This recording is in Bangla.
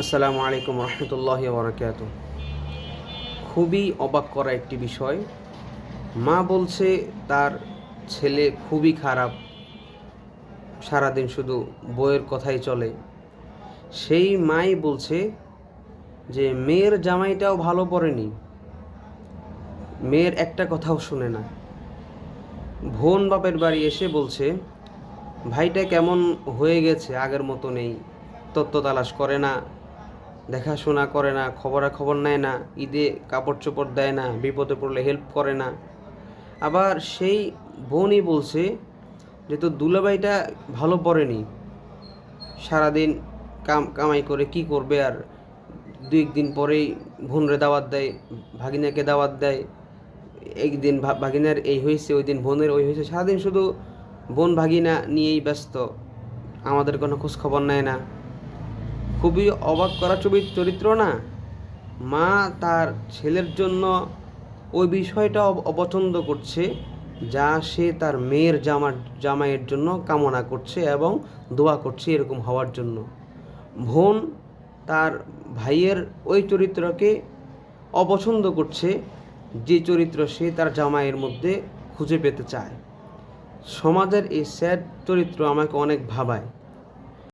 আসসালামু আলাইকুম রহমতুল্লাহ বরকাত খুবই অবাক করা একটি বিষয়। মা বলছে, তার ছেলে খুবই খারাপ। সারাদিন শুধু বইয়ের কথাই চলে। সেই মাই বলছে যে, মেয়ের জামাইটাও ভালো পড়েনি। মেয়ের একটা কথাও শুনে না। ভোন বাপের বাড়ি এসে বলছে, ভাইটা কেমন হয়ে গেছে, আগের মতো নেই। তত্ত্ব তালাশ করে না। দেখাশোনা করে না, খবরাখবর নেয় না, ঈদে কাপড় চোপড় দেয় না, বিপদে পড়লে হেল্প করে না। আবার সেই বোনই বলছে যে, তোর দুলাভাইটা ভালো পড়েনি। সারাদিন কাম, কামাই করে কি করবে আর দুই একদিন পরেই বোনরে দাওয়াত দেয়, ভাগিনাকে দাওয়াত দেয়। একদিন ভাগিনার এই হয়েছে, ওই দিন বোনের ওই হয়েছে। সারাদিন শুধু বোন ভাগিনা নিয়েই ব্যস্ত। আমাদের কোনো খোঁজ খবর নেয় না। খুবই অবাক করা ছবির চরিত্র না? মা তার ছেলের জন্য ওই বিষয়টা অপছন্দ করছে, যা সে তার মেয়ের জামার জামাইয়ের জন্য কামনা করছে এবং দোয়া করছে এরকম হওয়ার জন্য। বোন তার ভাইয়ের ওই চরিত্রকে অপছন্দ করছে, যে চরিত্র সে তার জামাইয়ের মধ্যে খুঁজে পেতে চায়। সমাজের এই স্যাড চরিত্র আমাকে অনেক ভাবায়।